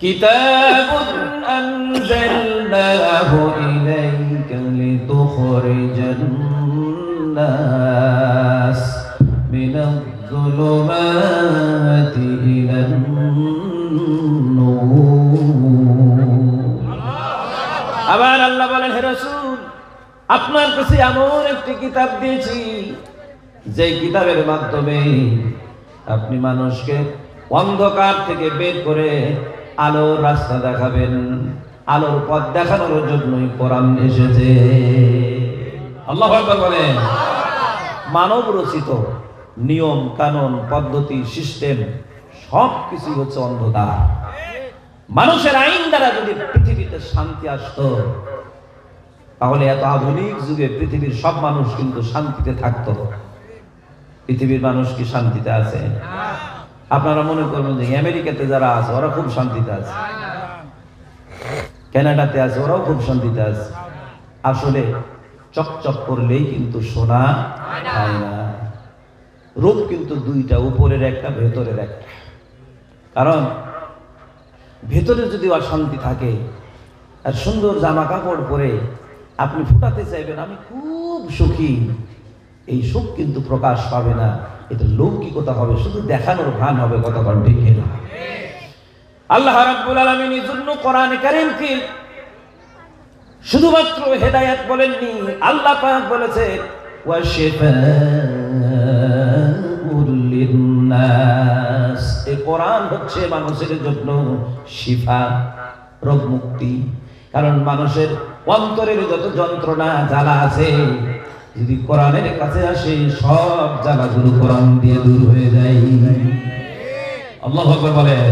كتاب أنزلناه إليك لتخرج الناس من الظلمات إلى النور আবার আল্লাহ বলেন হে রাসূল আপনার কাছে এমন একটি কিতাব দিয়েছি যে কিতাবের মাধ্যমে আপনি মানুষকে অন্ধকার থেকে বের করে আলোর রাস্তা দেখাবেন, আলোর পথ দেখানোর জন্যই কোরআন এসেছে। আল্লাহ বলেন। মানব রচিত নিয়ম, কানুন, পদ্ধতি, সিস্টেম সব কিছুই হচ্ছে অন্ধকার। মানুষের আইন দ্বারা যদি পৃথিবীতে শান্তি আসতো, তাহলে এত আধুনিক যুগে পৃথিবীর সব মানুষ কিন্তু শান্তিতে থাকতো। পৃথিবীর মানুষ কি শান্তিতে আছে? আপনারা মনে করবেন যে আমেরিকাতে যারা আছে, ওরা খুব শান্তিতে আছে। কানাডাতে আছে, ওরাও খুব শান্তিতে আছে। আসলে চকচক করলেই কিন্তু সোনা হয় না। রূপ কিন্তু দুইটা, উপরের একটা, ভেতরের একটা। কারণ ভেতরে যদি অশান্তি থাকে, আর সুন্দর জামা কাপড় পরে আপনি ফুটাতে চাইবেন, আমি খুব সুখী। এই সুখ কিন্তু প্রকাশ পাবে না। এটা লৌকিকতা হবে, শুধু দেখানোর ভান হবে কতক্ষণ ঠিক না আল্লাহ রাব্বুল আলামিন এই জন্য কোরআন কারীমকে শুধুমাত্র হেদায়েত বলেননি, আল্লাহ পাক বলেছে এই কোরআন হচ্ছে মানুষের জন্য শিফা রোগ মুক্তি কারণ মানুষের অন্তরের যত যন্ত্রণা, জ্বালা আছে যদি কোরআনের কাছে আসে, সব জ্বালাগুলো কোরআন দিয়ে দূর হয়ে যায়। আল্লাহ আকবার বলেন।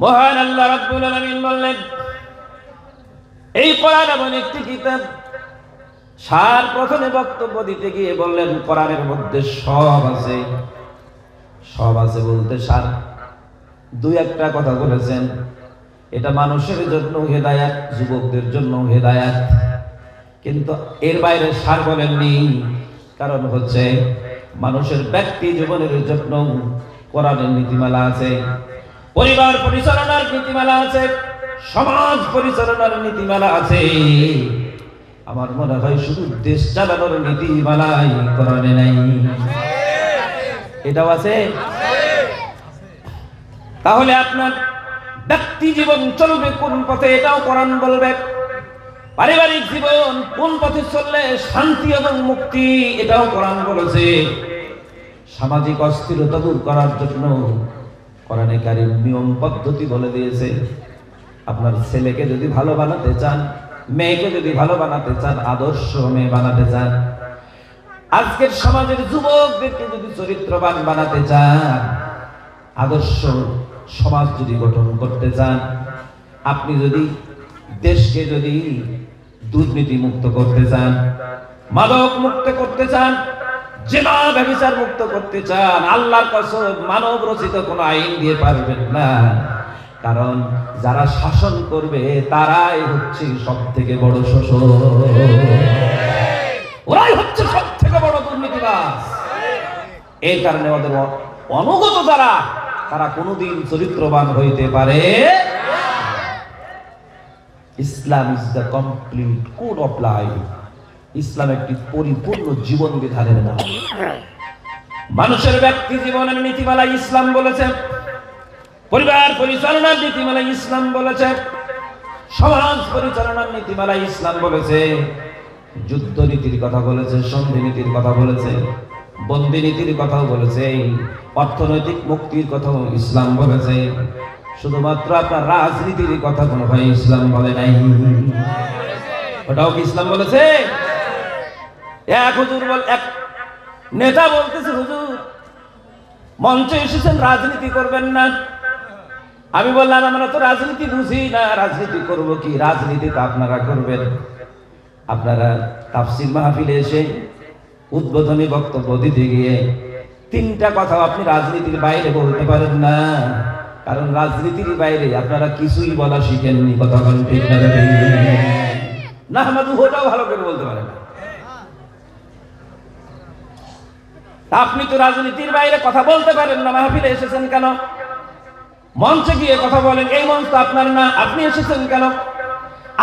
মহান আল্লাহ রাব্বুল আলামিন বললেন, এই কোরআন এমন একটি কিতাব, সার প্রথমে বক্তব্য দিতে গিয়ে বললেন, কোরআনের মধ্যে সব আছে। সব আছে বলতে সার। দুই একটা কথা বলেছেন। এটা মানুষের জন্য হেদায়াত, যুবকদের জন্য হেদায়াত। কিন্তু এর বাইরে সার বলেননি। কারণ হচ্ছে মানুষের ব্যক্তি জীবনের জন্য কোরআনের নীতিমালা আছে, পরিবার পরিচালনার নীতিমালা আছে, সমাজ পরিচালনার নীতিমালা আছে। আমার মনে হয় শুধু দেশ চালানোর নীতিমালাই কোরআনে নাই। এটাও আছে? তাহলে আপনার ব্যক্তি জীবন চলবে কোন পথে? এটাও কোরআন বলবে। পারিবারিক জীবন, কোন পথে চললে শান্তি এবং মুক্তি, এটাও কোরআন বলেছে। সামাজিক অস্থিরতা দূর করার জন্য কোরআনে কারিম নিয়ম, পদ্ধতি বলে দিয়েছে। আপনার ছেলেকে যদি ভালো বানাতে চান, মেয়েকে যদি ভালো বানাতে চান, আদর্শ মেয়ে বানাতে চান, আজকের সমাজের যুবকদেরকে যদি চরিত্রবান বানাতে চান, আদর্শ সমাজ যদি গঠন করতে চান, আপনি যদি দেশকে যদি দুর্নীতি মুক্ত করতে চান, মাদক মুক্ত করতে চান, জেনা ব্যবচার মুক্ত করতে চান, আল্লাহর কসম মানব রচিত কোনো আইন দিয়ে পারবেন না। কারণ যারা শাসন করবে, তারাই হচ্ছে সব থেকে বড় শোষণ। ওরাই হচ্ছে সব থেকে বড় দুর্নীতিবাজ। এই কারণে ওদের অনুগত যারা, তারা কোনোদিন চরিত্রবান হইতে পারে Islam is the complete code of life Islam একটি পরিপূর্ণ জীবন বিধানের নাম। মানুষের ব্যক্তি জীবনের নীতিমালা ইসলাম বলেছে। পরিবার পরিচালনার নীতিমালা ইসলাম বলেছে। সমাজ পরিচালনার নীতিমালা ইসলাম বলেছে। যুদ্ধ নীতির কথা বলেছে, সন্ধি নীতির কথা বলেছে, বন্দী নীতির কথাও বলেছে, অর্থনৈতিক মুক্তির কথাও ইসলাম বলেছে। শুধুমাত্র আপনার রাজনীতির কথা কোনো ভাই ইসলাম বলে নাই। ওটাও কি ইসলাম বলেছে? এক হুজুর বল এক নেতা বলতেছে, হুজুর, মঞ্চে এসেছেন, রাজনীতি করবেন না। আমি বললাম, আমরা তো রাজনীতি বুঝি না, রাজনীতি করব কি? রাজনীতি তো আপনারা করবেন। আপনারা তাফসির মাহফিলে এসে উদ্বোধনী বক্তব্য দিতে গিয়ে তিনটা কথা আপনি রাজনীতির বাইরে বলতে পারেন না। কারণ রাজনীতির বাইরে আপনারা কিছুই বলা শিখেননি, কথা বলেন ঠিক না না আমাদের ওটাও ভালো করে বলতে পারেন না। আপনি তো রাজনীতির বাইরে কথা বলতে পারেন না, মাহফিলে এসেছেন কেন? মঞ্চে গিয়ে কথা বলেন, এই মঞ্চ আপনার না, আপনি এসেছেন কেন?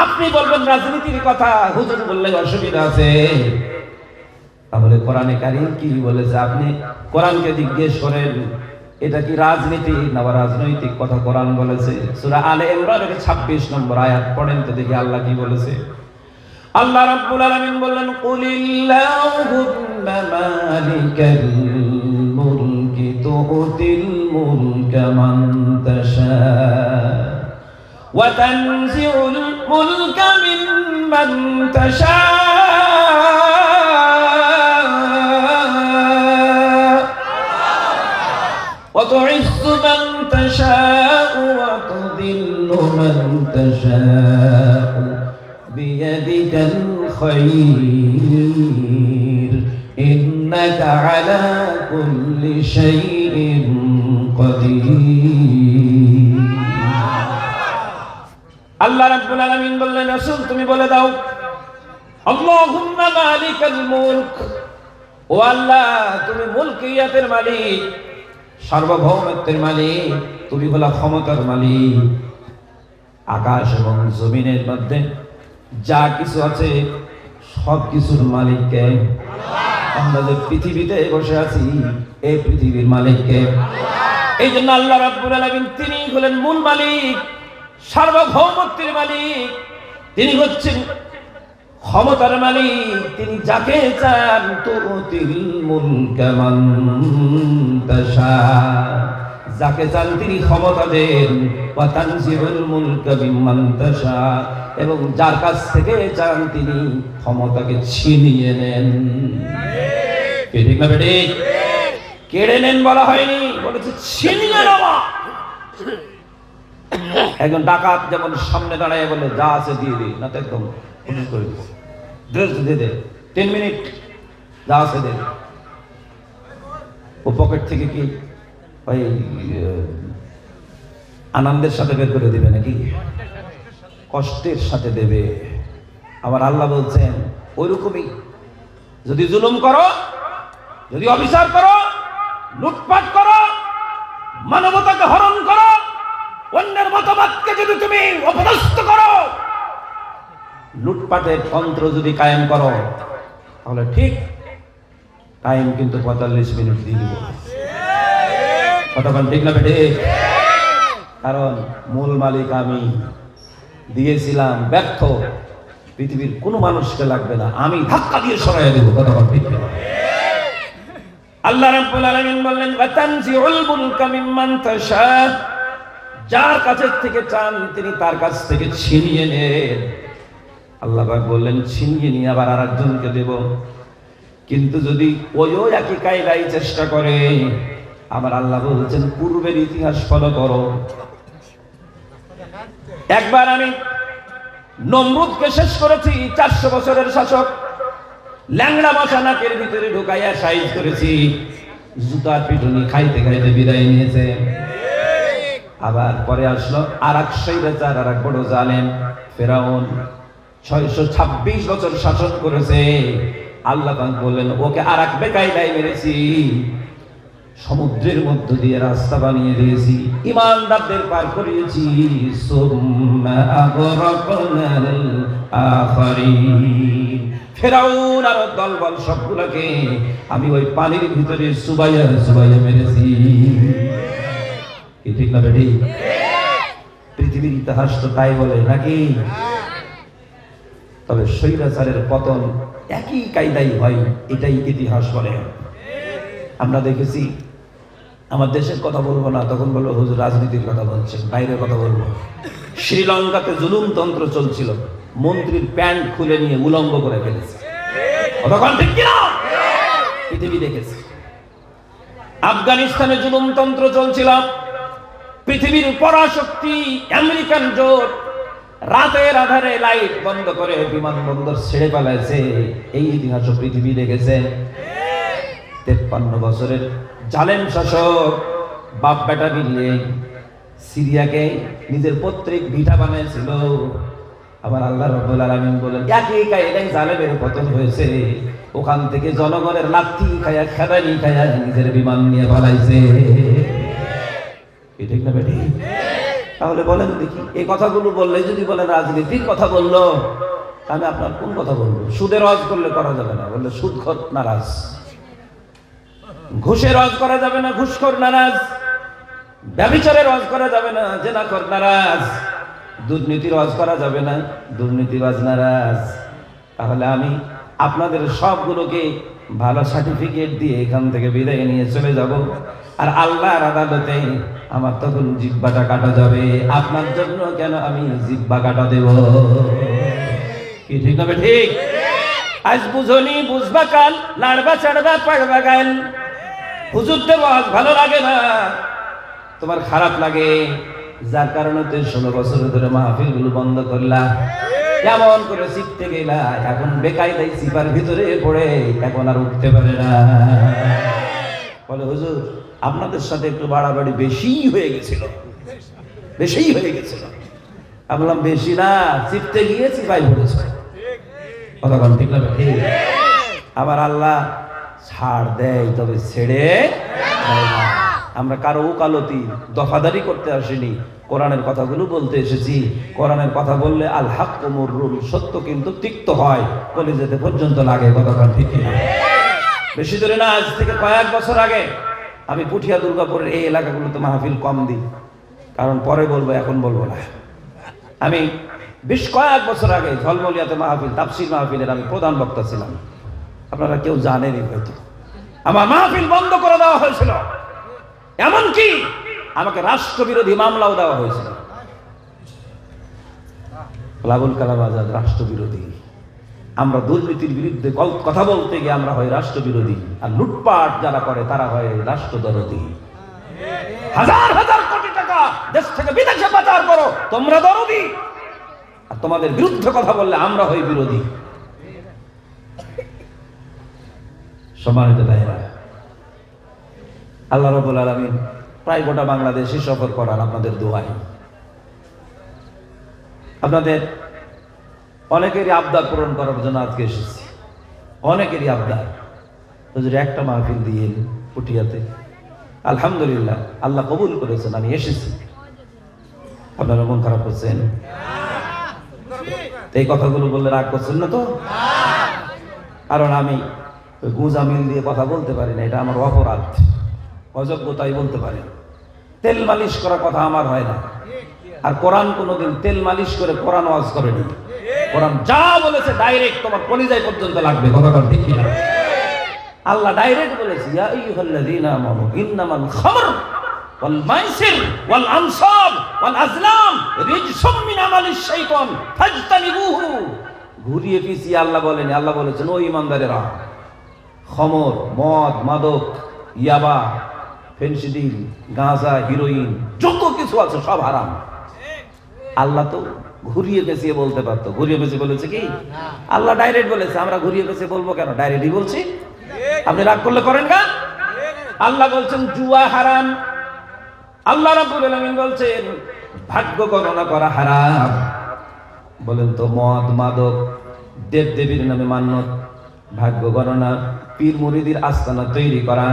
আপনি বলবেন রাজনীতির কথা, হুজুর বললে অসুবিধা আছে। তাহলে কোরআনে কারিম কি বলেছে আপনি? কোরআনকে জিজ্ঞেস করেন এটা কি রাজনীতি? না রাজনৈতিক কথা কোরআন বলেছে। সূরা আলে ইমরানের 26 নম্বর আয়াত পড়েন তো দেখি আল্লাহ কি বলেছে। আল্লাহ রাব্বুল আলামিন বললেন কুলিল্লাহুম্মা মালিকাল মুলকি তুতিল মুলকা মান তাশা ওয়া তানজিউল মুলকা মিম্মান তাশা। وتعز من تشاء وتذل من تشاء بيدك الخير إنك على كل شيء قدير আল্লাহ রাব্বুল আলামিন বললেন রাসূল তুমি বলে দাও আল্লাহুম্মা মালিকাল মুলক ও আল্লাহ তুমি মুলকিয়াতের মালিক সার্বভৌমত্বের মালিক, তুমি হলো ক্ষমতার মালিক। আকাশ এবং জমিনের মধ্যে যা কিছু আছে, সব কিছুর মালিককে। আমরা যে পৃথিবীতে বসে আছি, এই পৃথিবীর মালিককে। এই জন্য আল্লাহ রাব্বুল আলামিন তিনি হলেন মূল মালিক, সার্বভৌমত্বের মালিক। তিনি হচ্ছেন ক্ষমতার মালিক, তিনি যাকে চান, তুতিল মুলকা মান তাশা। যাকে চান তিনি ক্ষমতা দেন এবং যার কাছ থেকে চান তিনি ক্ষমতাকে ছিনিয়ে নেন। কেড়ে নেন বলা হয়নি, বলেছে ছিনিয়ে নেওয়া। একজন ডাকাত যেমন সামনে দাঁড়ায় বলে, যা আছে দিয়ে দিই। না তো একদম করে দিবো ড্রেস দিয়ে তিন মিনিট যা ও পকেট থেকে কি ওই আনন্দের সাথে বের করে দেবে নাকি? কষ্টের সাথে দেবে। আবার আল্লাহ বলছেন, ওইরকমই। যদি জুলুম করো, যদি অবিচার করো, লুটপাট করো, মানবতাকে হরণ করো, অন্যের মতবাদকে যদি তুমি অপদস্থ করো লুটপাটের তন্ত্র যদি কায়েম করো, তাহলে ঠিক টাইম কিন্তু পঁয়তাল্লিশ মিনিট দিয়ে দিব। কতক্ষণ ঠিক না বেটে কারণ মূল মালিক আমি। দিয়েছিলাম, ব্যর্থ। পৃথিবীর কোনো মানুষকে লাগবে না। আমি ধাক্কা দিয়ে সরাই দেবো। কতক্ষণ ঠিক না আল্লাহ রাব্বুল আলামিন বললেন, ওয়াতানজিউল মুলকা মিম্মান তাশা। যার কাছে থেকে চান, তিনি তার কাছ থেকে ছিনিয়ে নেন। আল্লাহ পাক বললেন, ছিনিয়ে নিয়ে আবার আর একজনকে দেব। কিন্তু যদি ওই ওই একই কায়দায় চেষ্টা করে আমার আল্লাহ বলছেন, পূর্বের ইতিহাস ফলো করো। একবার আমি নমরুদকে শেষ করেছি, চারশো বছরের শাসক। ল্যাংড়া মশা নাকের ভিতরে ঢুকাইয়া সাইজ করেছি। জুতার পিটুনি খাইতে খাইতে বিদায় নিয়েছে। আবার পরে আসলো আর এক শৈলাচার আর এক বড় জালেম, ফেরাউন। ছয়শো ছাব্বিশ বছর শাসন করেছে। আল্লাহ বললেন ওকে আর এক বেকায়দায় মেরেছি। সমুদ্রের মধ্য দিয়ে রাস্তা বানিয়ে দিয়েছি। ইমানদারদের পার করিয়েছি। ফেরাউন আর দলবল সবগুলোকে আমি ওই পানির ভিতরে সুবাইয়া সুবাইয়া মেরেছি। ঠিক না বেটি? পৃথিবীর ইতিহাস তো তাই বলে নাকি? তবে স্বৈরাচারের পতন একই কায়দাই হয়, এটাই ইতিহাস বলে। আমরা দেখেছি, আমার দেশের কথা বলব না, তখন বলব হুজুর রাজনীতির কথা বলছেন, বাইরের কথা বলব। শ্রীলঙ্কাতে জুলুমতন্ত্র চলছিল, মন্ত্রীর প্যান্ট খুলে নিয়ে উলঙ্গ করে ফেলেছে। পৃথিবী দেখেছে। আফগানিস্তানে জুলুমতন্ত্র চলছিল, পৃথিবীর পরাশক্তি আমেরিকান জোট রাতের আধারে লাইট বন্ধ করে বিমানবন্দর ছেড়ে পালাইছে। এই ইতিহাস পৃথিবী দেখেছে তেপ্পান্ন বছরের জালেম শাসক বাপ বেটা মিলিয়ে সিরিয়াকে নিজের পৈতৃক ভিটা বানিয়েছিল। আবার আল্লাহ রব্বুল আলামিন বলেন, একই কায়দায় জালেমের পতন হয়েছে। ওখান থেকে জনগণের লাথি খায়া, খেদানি খায়া নিজের বিমান নিয়ে পালাইছে। ঠিক না বেটি? তাহলে বলেন দেখি, এই কথাগুলো বললে যদি বলেন রাজনীতির কথা বলল আমি আপনার কোন কথা বলব? সুদের রজ করলে করা যাবে না, বললে সুদ খর নারাজ। ঘুষে রজ করা যাবে না, ঘুষখোর নারাজ। ব্যবিচারে রজ করা যাবে না যে না জেনাখর নারাজ। দুর্নীতি রজ করা যাবে না, দুর্নীতিবাজ নারাজ। তাহলে আমি আপনাদের সবগুলোকে ভালো সার্টিফিকেট দিয়ে এখান থেকে বিদায় নিয়ে চলে যাব। আর আল্লাহর আদালতে আমার তখন জিব্বাটা কাটা যাবে। আপনার জন্য কেন আমি জিব্বা কাটা দেব? কি ঠিক হবে ঠিক? আজ বুঝনি, বুঝবা কাল লাড়বা চাড়বা পাড়বা গাল হুজুর দেব আজ ভালো লাগে না। তোমার খারাপ লাগে। যার কারণে তুই ষোলো বছর ধরে মাহফিলগুলো বন্ধ করলা এমন করে শিখতে গেলা এখন বেকায়দাই সিপার ভিতরে পড়ে এখন আর উঠতে পারে না। বলে হুজুর আপনাদের সাথে একটু বাড়াবাড়ি বেশি হয়ে গেছিল বেশি হয়ে গেছিল। বললাম বেশি না চিপতে গিয়ে চিপাই পড়েছে। বল ঠিক না আবার আল্লাহ ছাড় দেয় তবে ছেড়ে দেয় না। আমরা কারও উকালতি দফাদারি করতে আসিনি। কোরআনের কথাগুলো বলতে এসেছি। কোরআনের কথা বললে আল হাক রুল সত্য কিন্তু তিক্ত হয়। বলে যেতে পর্যন্ত লাগে কথাটা ঠিক বেশি দূরে না, আজ থেকে কয়েক বছর আগে আমি পুঠিয়া দুর্গাপুরের এই এলাকাগুলোতে মাহফিল কম দিই। কারণ পরে বলব, এখন বলব না। আমি বেশ কয়েক বছর আগে ঝলমলিয়াতে মাহফিল তাপসির মাহফিলের আমি প্রধান বক্তা ছিলাম। আপনারা কেউ জানেনই হয়তো। আমার মাহফিল বন্ধ করে দেওয়া হয়েছিল। এমনকি আমাকে রাষ্ট্রবিরোধী মামলাও দেওয়া হয়েছিল লাবুল কালাম আজাদ রাষ্ট্রবিরোধী। আমরা দুর্নীতির বিরুদ্ধে কথা বলতে গিয়ে আমরা হয় রাষ্ট্রবিরোধী। আর লুটপাট যারা করে, তারা হয় রাষ্ট্রদরদী। হাজার হাজার কোটি টাকা দেশ থেকে বিদেশে পাচার করো, তোমরা দরদি। আর তোমাদের বিরুদ্ধে কথা বললে আমরা হই বিরোধী। সম্মানিত ভাইরা আল্লাহ রবুল আলমিন প্রায় গোটা বাংলাদেশে সফর করার আপনাদের দোয়াই আপনাদের অনেকেরই আবদার পূরণ করার জন্য আজকে এসেছি। অনেকেরই আবদার। হুজুর একটা মাহফিল দিয়ে পুঠিয়াতে আলহামদুলিল্লাহ আল্লাহ কবুল করেছেন আমি এসেছি। আপনারা মন খারাপ করছেন? এই কথাগুলো বললে রাগ করছেন না তো? কারণ আমি গুজামিল দিয়ে কথা বলতে পারি না এটা আমার অপরাধ। অযোগ্যতাই বলতে পারে। তেল মালিশ করা কথা আমার হয় না। আর কোরআন কোনোদিন তেল মালিশ করে কোরআন ওয়াজ করেনি। কোরআন যা বলেছে ডাইরেক্ট তোমার কলিজায় পর্যন্ত লাগবে। কথাটা ঠিক কিনা? আল্লাহ ডাইরেক্ট বলেছে, ইয়া আইয়ুহাল্লাযীনা আমানু, ইন্নামাল খামর ওয়াল মাইসির ওয়াল আনসাব ওয়াল আজলাম রিজসুম মিন আমালিশ শাইতান ফাজতানিবুহু। ঘুরিয়ে পিছিয়ে আল্লাহ বলেন। আল্লাহ বলেছেন, ও ইমানদারেরা খমর, মদ, মাদক, ইয়াবা ফেন্সিডিল, গাঁজা, হিরোইন, যত কিছু আছে সব হারাম। আল্লাহ তো ঘুরিয়ে পেঁচিয়ে বলতে পারতো। ঘুরিয়ে পেঁচিয়ে বলেছে কি? আল্লাহ ডাইরেক্ট বলেছে। আমরা ঘুরিয়ে পেঁচিয়ে বলব কেন? ডাইরেক্টই বলছি? আপনি রাগ করলে করেন না আল্লাহ বলছেন, জুয়া হারাম। আল্লাহ রাব্বুল আলামিন বলছেন, ভাগ্য গণনা করা হারাম। বলেন তো, মদ, মাদক দেব দেবীর নামে মান্যত। ভাগ্য গণনা পীর মুরিদির আস্তানা তৈরি করা।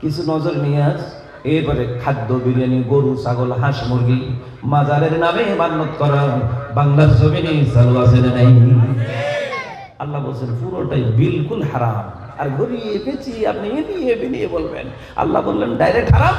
কিছু নজর নিয়ে আস এরপরে খাদ্য, বিরিয়ানি, গরু, ছাগল, হাঁস, মুরগি, মাজারের নামে মান্যত করা। বাংলার জমিনে চালু আছে নাই। আল্লাহ বলছেন, পুরোটাই বিলকুল হারাম। আর ঘুরিয়ে পেঁচিয়ে আপনি এদিকে বেরিয়ে বলবেন। আল্লাহ বললেন, ডাইরেক্ট হারাম?